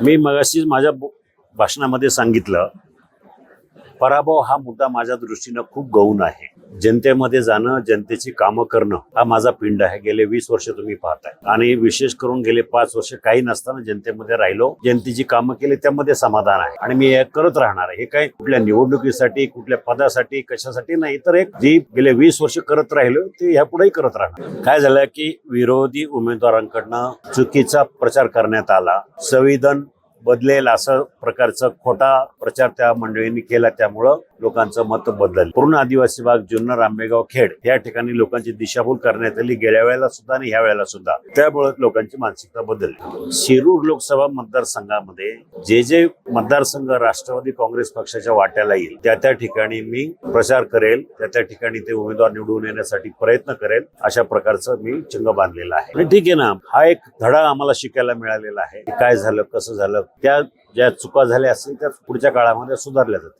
मी मगाशीच माझ्या भाषणामध्ये सांगितलं पराभव हा मुद्दा माझ्या दृष्टीनं खूप गौण आहे. जनतेमध्ये जाणं जनतेची कामं करणं हा माझा पिंड आहे. गेले वीस वर्ष तुम्ही पाहताय. आणि विशेष करून गेले पाच वर्ष काही नसताना जनतेमध्ये राहिलो. जनतेची कामं केली त्यामध्ये समाधान आहे. आणि मी हे करत राहणार आहे. हे काय कुठल्या निवडणुकीसाठी कुठल्या पदासाठी कशासाठी नाही. तर एक जी गेले वीस वर्ष करत राहिलो ते ह्यापुढेही करत राहणार. काय झालं की विरोधी उमेदवारांकडनं चुकीचा प्रचार करण्यात आला. संविधान बदलेल असं प्रकारचा खोटा प्रचार त्या मंडळींनी केला त्यामुळं लोकांचं मत बदलेल. पूर्ण आदिवासी भाग जुन्नर आंबेगाव खेड या ठिकाणी लोकांची दिशाभूल करण्यात आली. गेल्या वेळेला सुद्धा आणि ह्या वेळेला सुद्धा त्यामुळे लोकांची मानसिकता बदलली. शिरूर लोकसभा मतदारसंघामध्ये जे जे मतदारसंघ राष्ट्रवादी काँग्रेस पक्षाच्या वाट्याला येईल त्या त्या ठिकाणी मी प्रचार करेल त्या त्या ठिकाणी ते उमेदवार निवडून येण्यासाठी प्रयत्न करेल अशा प्रकारचं मी चिंग बांधलेला आहे. ठीक आहे ना हा एक धडा आम्हाला शिकायला मिळालेला आहे. की काय झालं कसं झालं त्या ज्या चुका झाल्या असतील त्या पुढच्या काळामध्ये सुधारल्या जातील.